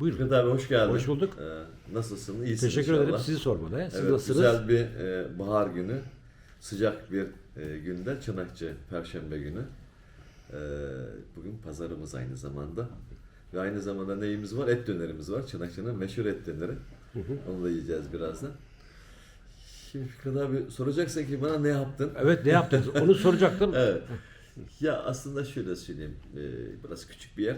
Buyurun. Fikret abi hoş geldin. Hoş bulduk. Ee, nasılsın? İyisin Teşekkür inşallah. ederim. Sizi sormalı. Siz evet, nasılsınız? güzel bir e, bahar günü, sıcak bir e, günde Çanakçı Perşembe günü. E, bugün pazarımız aynı zamanda. Ve aynı zamanda neyimiz var? Et dönerimiz var. Çanakçı'nın meşhur et döneri. Onu da yiyeceğiz birazdan. Şimdi Fikret abi soracaksın ki bana ne yaptın? Evet ne yaptınız? Onu soracaktım. Evet. Ya aslında şöyle söyleyeyim, e, burası küçük bir yer.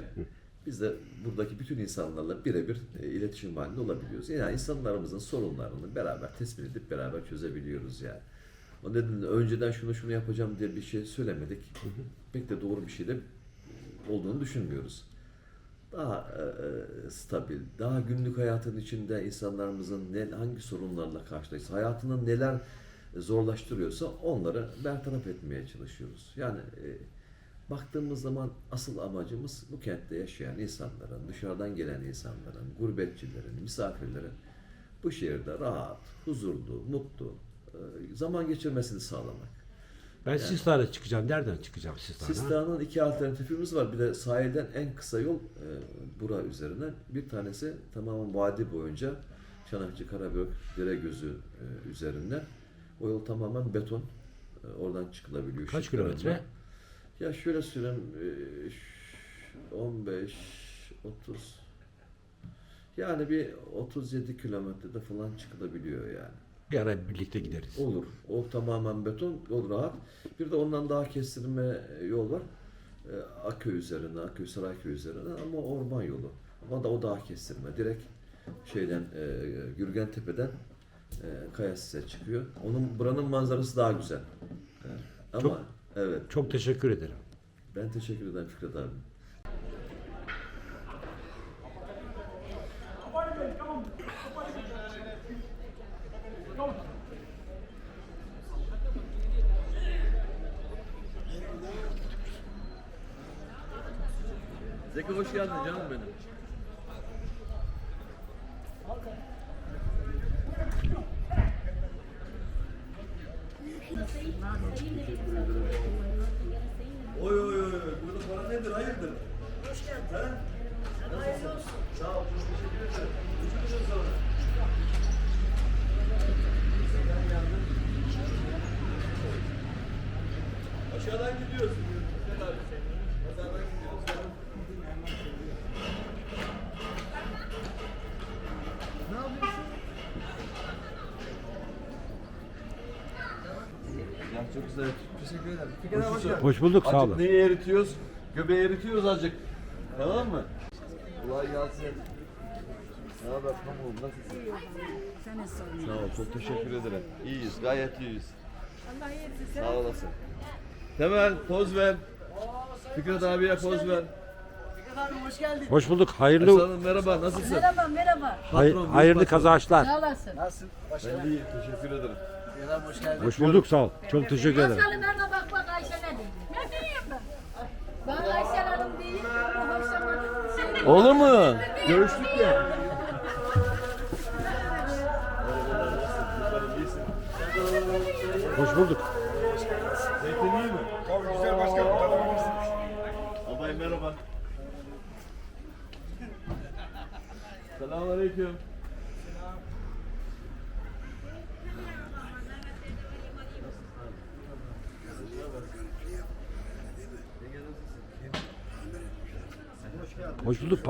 Biz de buradaki bütün insanlarla birebir e, iletişim halinde olabiliyoruz. Yani insanlarımızın sorunlarını beraber tespit edip beraber çözebiliyoruz yani. O nedenle önceden şunu şunu yapacağım diye bir şey söylemedik. Pek de doğru bir şey de olduğunu düşünmüyoruz. Daha e, e, stabil, daha günlük hayatın içinde insanlarımızın ne, hangi sorunlarla karşılaşsa, hayatının neler zorlaştırıyorsa onları bertaraf etmeye çalışıyoruz. Yani e, baktığımız zaman asıl amacımız bu kentte yaşayan insanların, dışarıdan gelen insanların, gurbetçilerin, misafirlerin bu şehirde rahat, huzurlu, mutlu e, zaman geçirmesini sağlamak. Ben Sistan'a çıkacağım. Nereden çıkacağım Sistan'a? Sistan'ın iki alternatifimiz var. Bir de sahilden en kısa yol e, bura üzerine. Bir tanesi tamamen vadi boyunca Çanakçı, Karabök, Deregözü e, üzerinden. O yol tamamen beton. E, oradan çıkılabiliyor. Kaç kilometre? Ya şöyle söyleyeyim. e, ş- 15, 30 yani bir 37 kilometrede falan çıkılabiliyor yani. Bir ara birlikte gideriz. Olur. O tamamen beton, yol rahat. Bir de ondan daha kestirme yol var. Ee, Akköy üzerine, Akköy Sarayköy üzerine ama orman yolu. Ama da o daha kestirme. Direkt şeyden, e, Gürgen Tepe'den e, Kayasis'e çıkıyor. Onun buranın manzarası daha güzel. E, ama Çok- evet. Çok teşekkür ederim. Ben teşekkür ederim Fikret abi. Zeki hoş geldin canım benim. Oy oy oy. Burada para nedir? Hayırdır? Hoş geldin. He? Hayırlı olsun. Sağ ol. Çok teşekkür ederim. Üç gün sonra. Senden yardım. Aşağıdan gidiyoruz. Gel abi. Pazardan gidiyoruz. Ne yapıyorsun? Ya çok güzel. Teşekkür ederim. Abi hoş. Hoş bulduk. Sağ olun. neyi eritiyoruz? Göbeği eritiyoruz azıcık. Tamam mı? Kolay gelsin. Ne haber Pamuğum nasılsın? Sen. Sağ ol çok teşekkür ederim. İyiyiz gayet iyiyiz. Allah yetsin. Sağ olasın. Temel poz ver. Fikret abiye poz ver. Fikret abi hoş geldin. Hoş bulduk. Hayırlı Hasan'ım merhaba nasılsın? Merhaba merhaba. hay- Patron, büyük hayırlı patron. kazançlar. Sağ olasın. Nasılsın? Başkanım. Ben iyiyim teşekkür ederim. Fikret abi hoş geldin. Hoş bulduk. Sağ ol. Çok teşekkür ederim. Bakalım nerede bak bak Ayşe ne diyor. Ne diyeyim ben? Ben Ayşe Hanım diyeyim. Bu hoşlamadım. Sen Olur mu? Görüştük ya.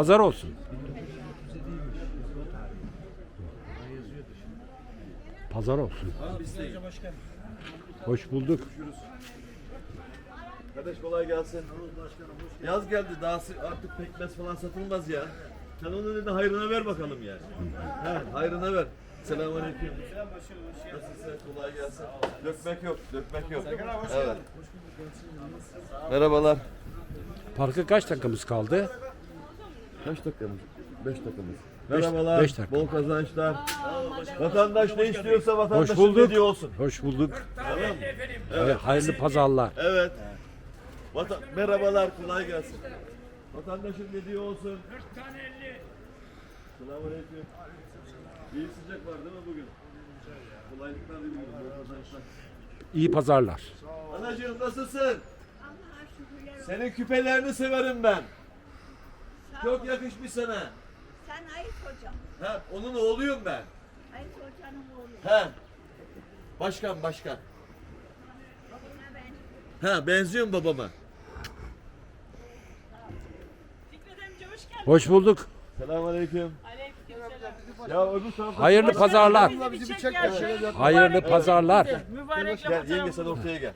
Pazar olsun. Pazar olsun. Hoş bulduk. Kardeş kolay gelsin. Yaz geldi daha artık pekmez falan satılmaz ya. Sen onun önüne hayrına ver bakalım yani. He, hayrına ver. Selamünaleyküm. Nasılsın? Kolay gelsin. Dökmek yok, dökmek yok. Evet. Merhabalar. Parka kaç dakikamız kaldı? Kaç dakikamız? 5 dakikamız. Merhabalar. beş dakika. Bol kazançlar. Vatandaş ne istiyorsa Hoş vatandaşın bulduk. dediği olsun. Hoş bulduk. Tamam mı? Evet, hayırlı pazarlar. Evet. Vatan Merhabalar, kolay gelsin. Vatandaşın dediği olsun. 40 tane 50. Selamünaleyküm. İyi sıcak var değil mi bugün? Kolaylıklar diliyorum. bol kazançlar. İyi pazarlar. Anacığım nasılsın? Senin küpelerini severim ben. Çok yakışmış sana. Sen Ayıp hocam. Ha, onun oğluyum ben. Ayıp hocanın oğlu. He. Başkan başkan. Babana ben. Ha benziyor mu babama? Hoş bulduk. Selamünaleyküm. Ya öbür tarafta Hayırlı pazarlar. Bizi bir çek ya. Hayırlı pazarlar. Mübarekle gel yenge sen ortaya gel.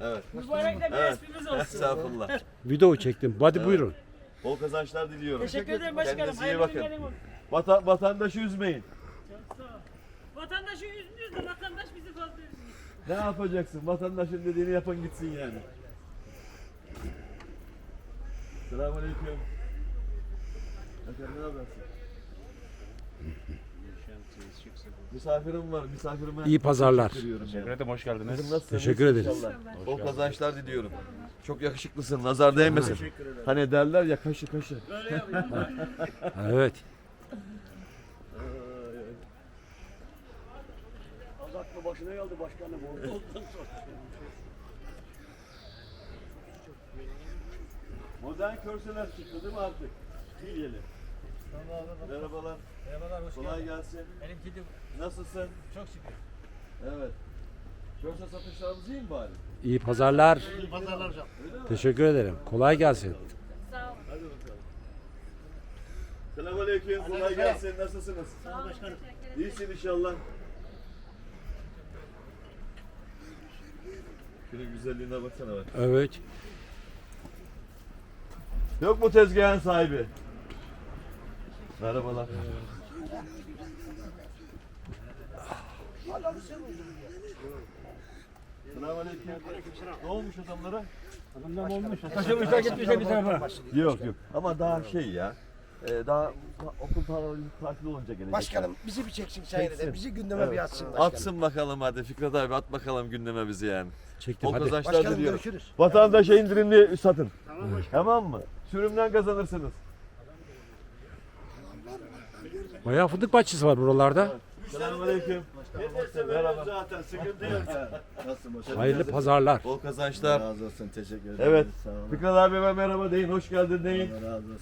Evet. Mübarekle bir Evet. esprimiz olsun. Estağfurullah. Video çektim. Hadi buyurun. Bol kazançlar diliyorum. Teşekkür ederim başkanım. Kendinize iyi Hayırlı bakın. olsun. Vata- vatandaşı üzmeyin. Sağ ol. Vatandaşı üzmüyoruz da vatandaş bizi fazla üzmüyor. Ne yapacaksın? Vatandaşın dediğini yapın gitsin yani. Selamünaleyküm. Efendim ne habersin? Misafirim var, misafirime İyi pazarlar. Teşekkür ederim, hoş geldiniz. Kızım? Teşekkür ederiz. inşallah. Bol kazançlar diliyorum. Çok yakışıklısın, nazar değmesin. Hani derler ya kaşı kaşı. Evet. Azatlı başına geldi başkanım. Modern körseler çıktı değil mi artık? Hilyeli. Merhabalar. Merhabalar hoş Kolay gelsin. Benimki de Nasılsın? çok şükür. Evet. Körse satışlarımız iyi mi bari? İyi pazarlar. İyi pazarlar hocam. Teşekkür ederim. Kolay gelsin. Hadi bakalım. Selamünaleyküm. Kolay gelsin. Nasılsınız? Sağ ol başkanım. İyisin inşallah. Şunun güzelliğine baksana bak. Evet. Yok mu tezgahın sahibi? Merhabalar. Selamünaleyküm. Ne olmuş adamlara? Taşımışlar gitmişler bir tarafa. Yok yok. Ama daha şey ya. e, daha okul tatil, tatil olunca gelecek. Başkanım bizi bir çeksin seyrede. Bizi gündeme Evet. bir atsın başkanım. Atsın bakalım hadi Fikret abi at bakalım gündeme bizi yani. Çektim Bol hadi. Başkanım diliyorum. görüşürüz. Vatandaşa indirimli satın. Tamam mı? Sürümden kazanırsınız. Bayağı fındık bahçesi var buralarda. Selamünaleyküm. Merhaba. zaten sıkıntı yok. Nasılsın? Hayırlı pazarlar. Bol kazançlar. Razı olsun. Teşekkür ederim. Evet. Sağ olun. Fikret abime merhaba deyin. Hoş geldin deyin. Allah razı olsun.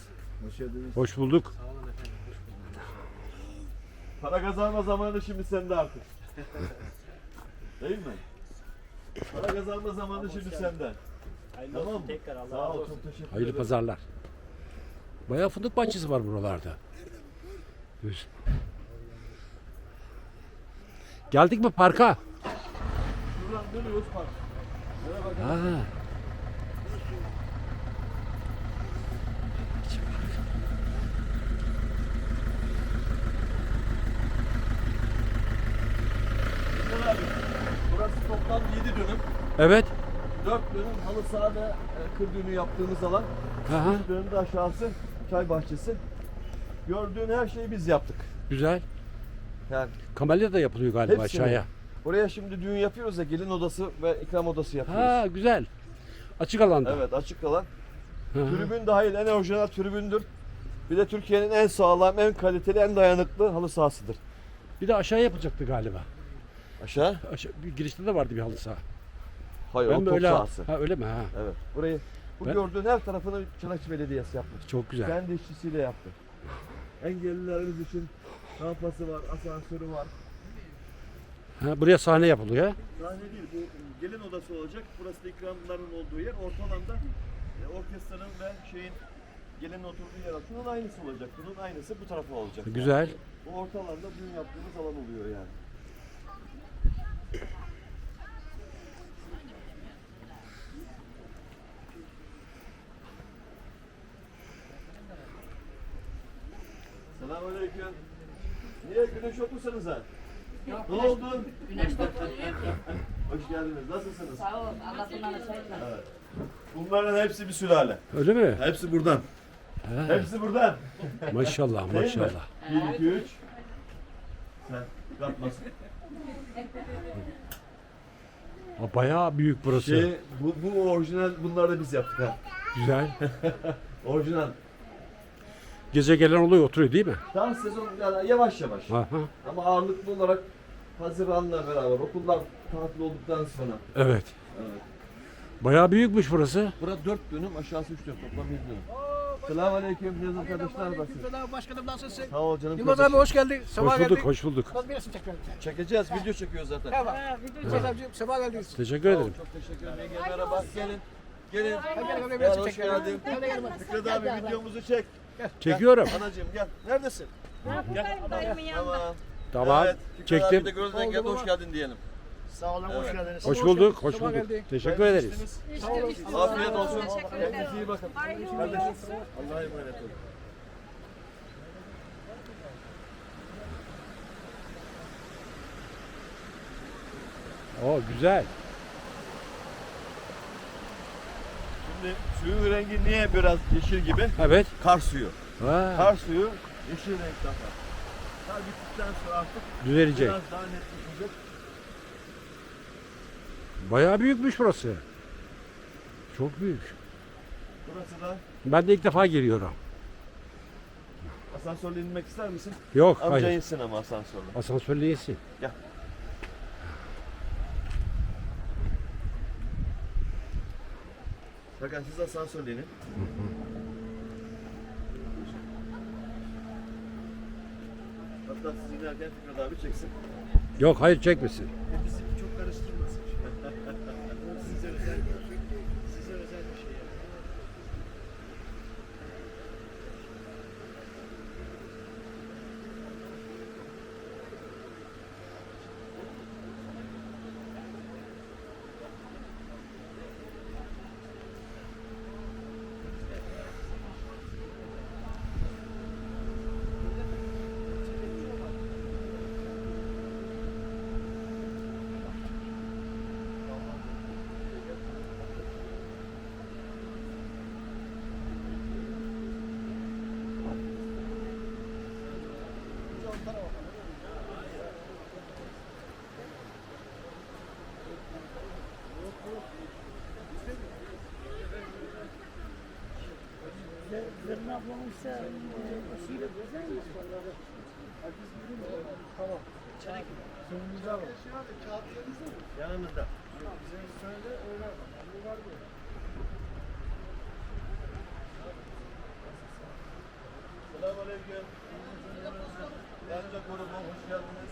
Hoş geldiniz. Hoş bulduk. Para kazanma zamanı şimdi sende artık. Değil mi? Para kazanma zamanı şimdi sende. Tamam mı? Sağ ol. Çok teşekkür Hayırlı ederim. pazarlar. Bayağı fındık bahçesi var buralarda. Düz. Geldik mi parka? Şuradan dönüyoruz bak. Ha. Abi. Burası toplam 7 dönüm. Evet. 4 dönüm halı saha ve e, kır düğünü yaptığımız alan. Aha. 3 dönüm de aşağısı çay bahçesi. Gördüğün her şeyi biz yaptık. Güzel. Yani Kamelya da yapılıyor galiba Hepsini. aşağıya. Oraya şimdi düğün yapıyoruz ya gelin odası ve ikram odası yapıyoruz. Ha güzel. Açık alanda. Evet açık alan. Hı hı. Tribün dahil en orijinal tribündür. Bir de Türkiye'nin en sağlam, en kaliteli, en dayanıklı halı sahasıdır. Bir de aşağı yapacaktı galiba. Aşağı? Aşağı, bir girişte de vardı bir halı saha. Hayır o Ben top böyle sahası. Ha öyle mi ha? Evet. Burayı bu Ben- gördüğün her tarafını Çanakçı Belediyesi yapmış. Çok güzel. Kendi işçisiyle yaptı. Engellilerimiz için rampası var, asansörü var. Ha, buraya sahne yapılıyor. Sahne değil bu gelin odası olacak. Burası da ikramların olduğu yer. Orta alanda e, orkestranın ve şeyin gelin oturduğu yer. Şunun aynısı olacak. Bunun aynısı bu tarafa olacak. Güzel. Bu orta alanda düğün yaptığımız alan oluyor yani. Selamünaleyküm. Niye güneş yok musunuz ha? Ne oldu? Güneş tutuluyor ki. Hoş geldiniz. Nasılsınız? Sağ ol. Allah bunları sayın. Evet. Bunların hepsi bir sülale. Öyle mi? Hepsi buradan. Ha, Hepsi buradan. maşallah Değil mi? maşallah. 1, 2, 3. Sen katmasın. Ha, bayağı büyük burası. Şey, bu, bu orijinal, bunları da biz yaptık ha. Güzel. Orijinal. Gece gelen oluyor oturuyor değil mi? Tam sezon yani yavaş yavaş. Aha. Ama ağırlıklı olarak Haziran'la beraber okullar tatil olduktan sonra. Evet. Evet. Bayağı büyükmüş burası. Burada 4 dönüm aşağısı 3 dönüm toplam 7 dönüm. Selamünaleyküm Yıldız arkadaşlar basın. Selam başkanım nasılsın? Sağ ol canım Yılmaz abi kardeşim. hoş geldin. Sabah Hoş bulduk, geldin. hoş bulduk. Nasıl resim çekelim? Çekeceğiz video çekiyoruz zaten. Tamam. Yılmaz abicim sabah geldiniz. Teşekkür ederim. Çok teşekkür ederim. Gel merhaba gelin. Gelin. Hadi gel hoş çekelim. geldin. Gel gel gel. Fikret abi videomuzu çek. Çekiyorum. Anacığım gel. Neredesin? Buradayım dayımın yanında. Tamam. Tamam. Evet, Fikret abi Çektim. de gözden geldi hoş geldin diyelim. Sağ olun hoş geldiniz. Hoş bulduk, hoş Sabah bulduk. geldin. Teşekkür ederiz. Sağ olun. Afiyet olsun. Teşekkür ederim. Kendinize iyi bakın. Hayırlı uğurlu olsun. Allah'a emanet olun. Oo güzel. Şimdi suyun rengi niye biraz yeşil gibi? Evet. Kar suyu. Ha, Kar suyu yeşil renkte akar. Kar bittikten sonra artık düzelecek. biraz daha net düşecek. Bayağı büyükmüş burası. Çok büyük. Burası da Ben de ilk defa geliyorum. asansörle inmek ister misin? Yok, Amca hayır. insin ama asansörle. Asansörle yesin. Bakın siz asansörle inin. Hatta siz inerken Fikret abi çeksin. Yok, hayır çekmesin. Bizi çok karıştırmasın. Yanımızda. Selamünaleyküm. Yanca grubu hoş geldiniz.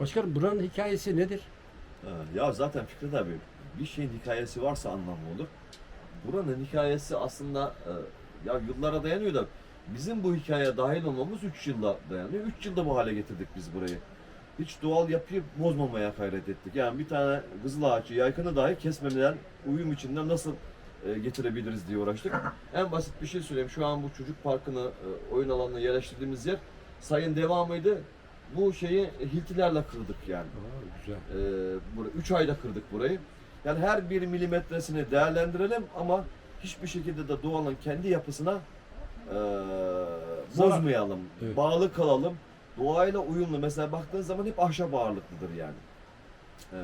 Başkanım buranın hikayesi nedir? Ya zaten Fikret abi bir şeyin hikayesi varsa anlamı olur. Buranın hikayesi aslında e, ya yıllara dayanıyor da bizim bu hikayeye dahil olmamız 3 yılla dayanıyor. 3 yılda bu hale getirdik biz burayı. Hiç doğal yapıyı bozmamaya gayret ettik. Yani bir tane kızıl ağacı yaykını dahi kesmemeden uyum içinde nasıl e, getirebiliriz diye uğraştık. En basit bir şey söyleyeyim. Şu an bu çocuk parkını, e, oyun alanına yerleştirdiğimiz yer sayın devamıydı. Bu şeyi hiltilerle kırdık yani. Aa, güzel. Ee, 3 ayda kırdık burayı. Yani her bir milimetresini değerlendirelim ama hiçbir şekilde de doğanın kendi yapısına e, bozmayalım. Evet. Bağlı kalalım. Doğayla uyumlu. Mesela baktığın zaman hep ahşap ağırlıklıdır yani. Ee,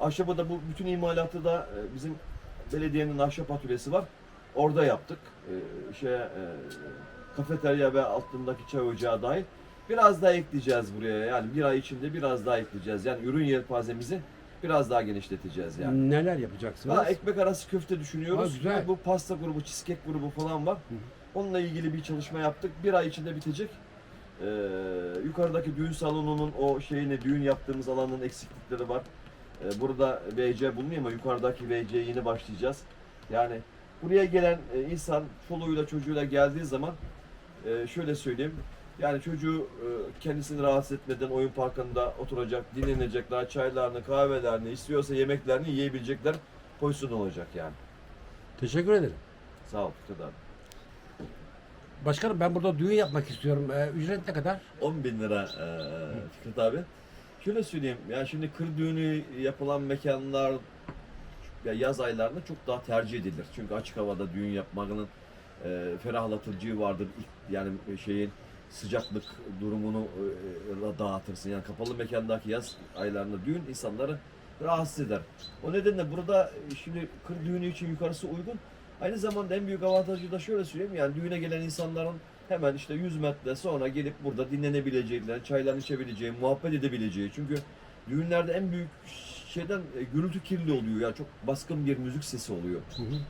ahşabı da bu bütün imalatı da e, bizim belediyenin ahşap atölyesi var. Orada yaptık. Ee, şeye, e, kafeterya ve altındaki çay ocağı dahil. Biraz daha ekleyeceğiz buraya. Yani bir ay içinde biraz daha ekleyeceğiz. Yani ürün yelpazemizi biraz daha genişleteceğiz yani. Neler yapacaksınız? Ha, ekmek arası köfte düşünüyoruz. Ha, güzel. Bu pasta grubu, cheesecake grubu falan var. Onunla ilgili bir çalışma yaptık. Bir ay içinde bitecek. Ee, yukarıdaki düğün salonunun o şeyini, düğün yaptığımız alanın eksiklikleri var. Ee, burada VC bulunuyor ama yukarıdaki VC'ye yeni başlayacağız. Yani buraya gelen e, insan çoluğuyla çocuğuyla geldiği zaman e, şöyle söyleyeyim. Yani çocuğu e, kendisini rahatsız etmeden oyun parkında oturacak, dinlenecekler, çaylarını, kahvelerini, istiyorsa yemeklerini yiyebilecekler pozisyon olacak yani. Teşekkür ederim. Sağ ol Fikret abi. Başkanım ben burada düğün yapmak istiyorum. Ee, ücret ne kadar? 10 bin lira e, Fikret abi. Şöyle söyleyeyim, ya şimdi kır düğünü yapılan mekanlar ya yaz aylarında çok daha tercih edilir. Çünkü açık havada düğün yapmanın e, ferahlatıcılığı vardır. Yani şeyin sıcaklık durumunu e, dağıtırsın. Yani kapalı mekandaki yaz aylarında düğün insanları rahatsız eder. O nedenle burada e, şimdi kır düğünü için yukarısı uygun. Aynı zamanda en büyük avantajı da şöyle söyleyeyim. Yani düğüne gelen insanların hemen işte 100 metre sonra gelip burada dinlenebilecekleri, çaylarını içebileceği, muhabbet edebileceği. Çünkü düğünlerde en büyük şeyden e, gürültü kirli oluyor. Yani çok baskın bir müzik sesi oluyor.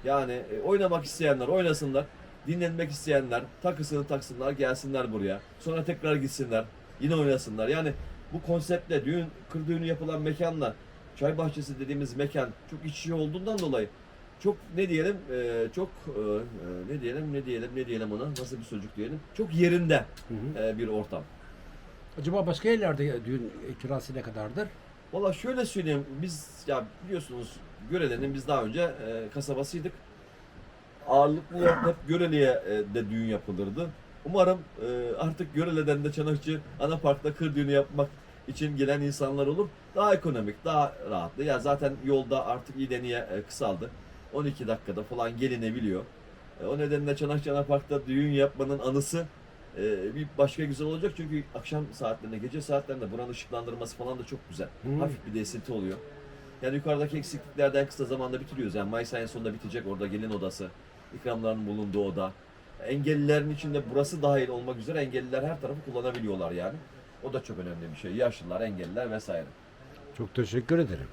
Yani e, oynamak isteyenler oynasınlar. Dinlenmek isteyenler takısını taksınlar gelsinler buraya. Sonra tekrar gitsinler. Yine oynasınlar. Yani bu konseptle düğün, kır düğünü yapılan mekanla çay bahçesi dediğimiz mekan çok iç içe olduğundan dolayı çok ne diyelim e, çok e, e, ne diyelim ne diyelim ne diyelim ona nasıl bir çocuk diyelim çok yerinde e, bir ortam. Acaba başka yerlerde düğün kirası ne kadardır? Valla şöyle söyleyeyim biz ya biliyorsunuz Görele'nin biz daha önce e, kasabasıydık. Ağırlıklı olarak hep Görele'ye e, de düğün yapılırdı. Umarım e, artık Görele'den de Çanakçı ana parkta kır düğünü yapmak için gelen insanlar olur. Daha ekonomik, daha rahatlı. Ya zaten yolda artık İdeni'ye e, kısaldı. 12 dakikada falan gelinebiliyor. O nedenle Çanakçı ana parkta düğün yapmanın anısı bir başka güzel olacak çünkü akşam saatlerinde, gece saatlerinde buranın ışıklandırması falan da çok güzel. Hmm. Hafif bir de esinti oluyor. Yani yukarıdaki eksikliklerden kısa zamanda bitiriyoruz. Yani Mayıs ayının sonunda bitecek orada gelin odası, ikramların bulunduğu oda. Engellilerin içinde burası dahil olmak üzere engelliler her tarafı kullanabiliyorlar yani. O da çok önemli bir şey. Yaşlılar, engelliler vesaire. Çok teşekkür ederim.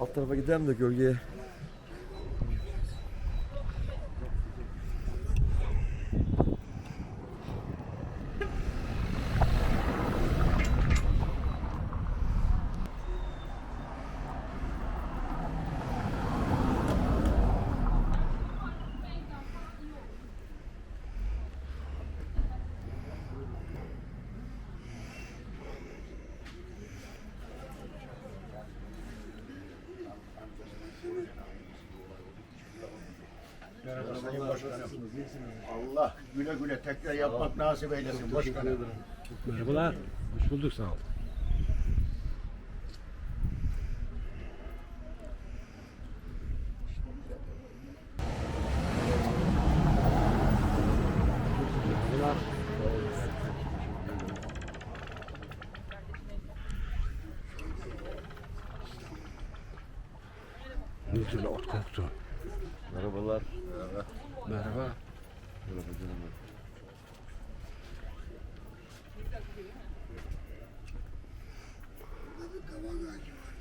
Alt tarafa gidelim de gölgeye. Sayın Başkanım. Allah güle güle tekrar yapmak nasip eylesin başkanım. Merhabalar. Hoş bulduk sağ ol. Bir türlü ot koktu. Merhabalar. Merhaba. Merhaba. Merhaba canım. Burada kavan ağacı var.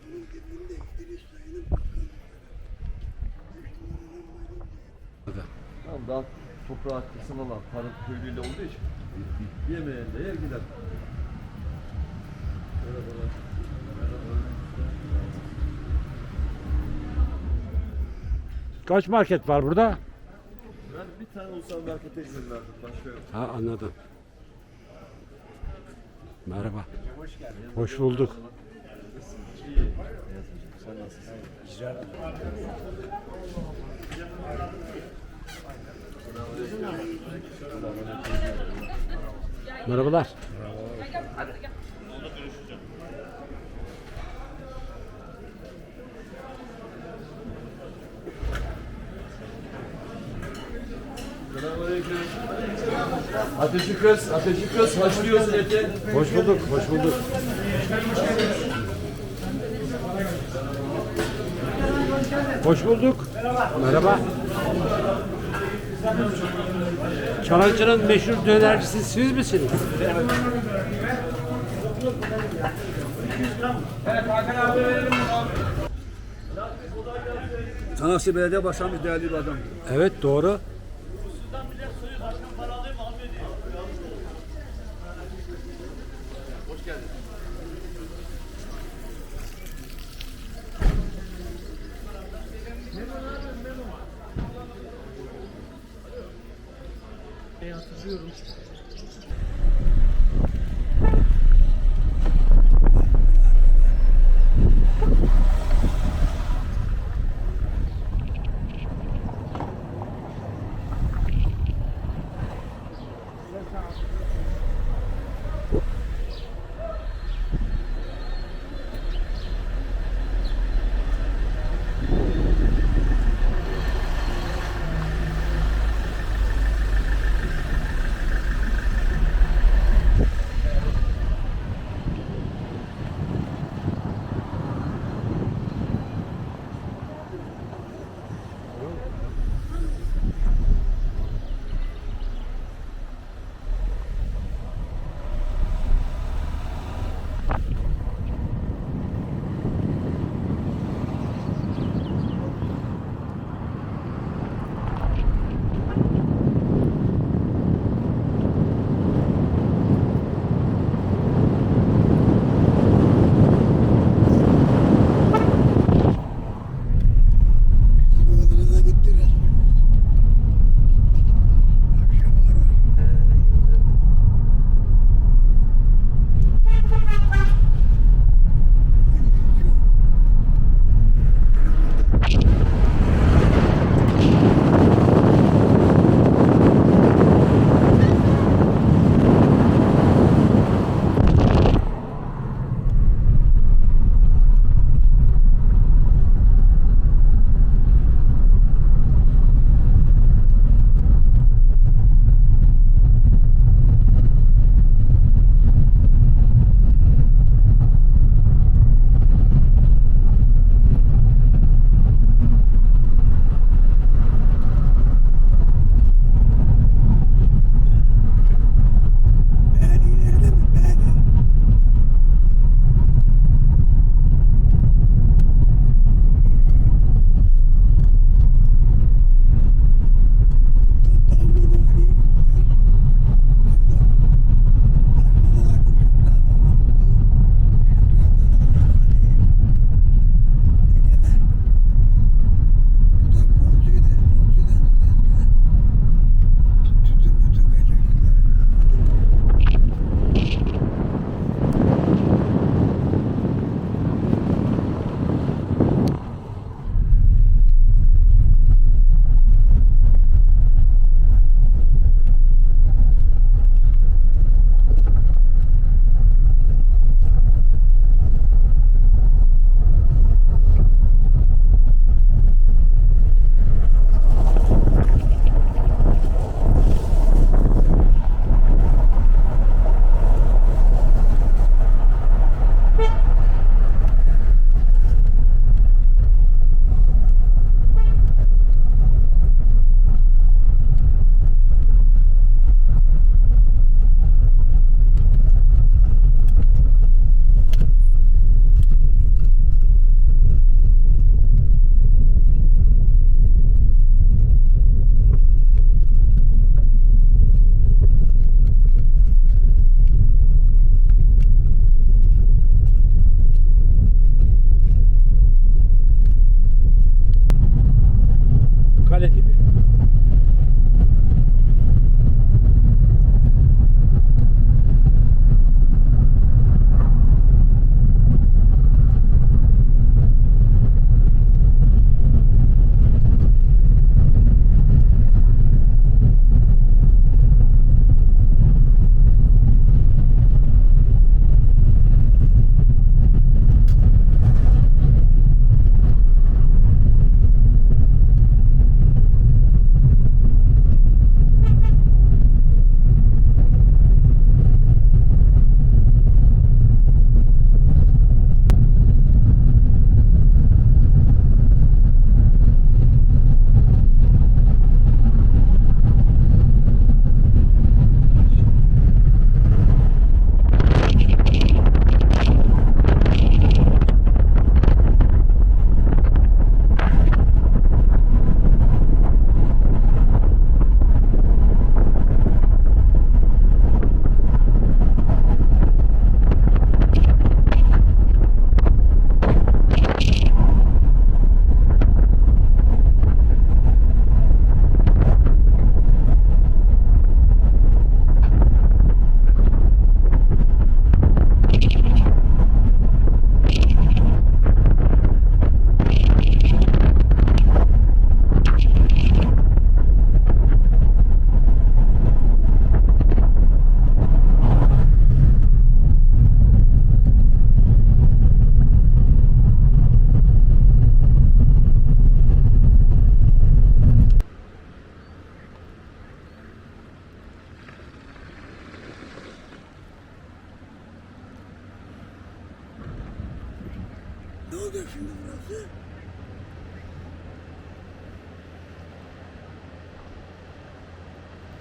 Bunun dibinde Deniz Sayı'nın kıskanı. Tamam daha toprağa kısım olan tarım köylüyle olduğu için yemeyen de yer gider. Merhabalar. Kaç market var burada? Ben bir tane ulusal markete izin verdim. Başka yok. Ha anladım. Merhaba. Hoş bulduk. Sen nasılsın? Merhabalar. Ateşi kız, ateşi kız. Haşlıyorsun eti. Hoş bulduk, hoş bulduk. Hoş bulduk. Merhaba. Çanakçı'nın meşhur dönercisi siz misiniz? Sanatçı Belediye Başkanımız değerli bir adam. Evet doğru.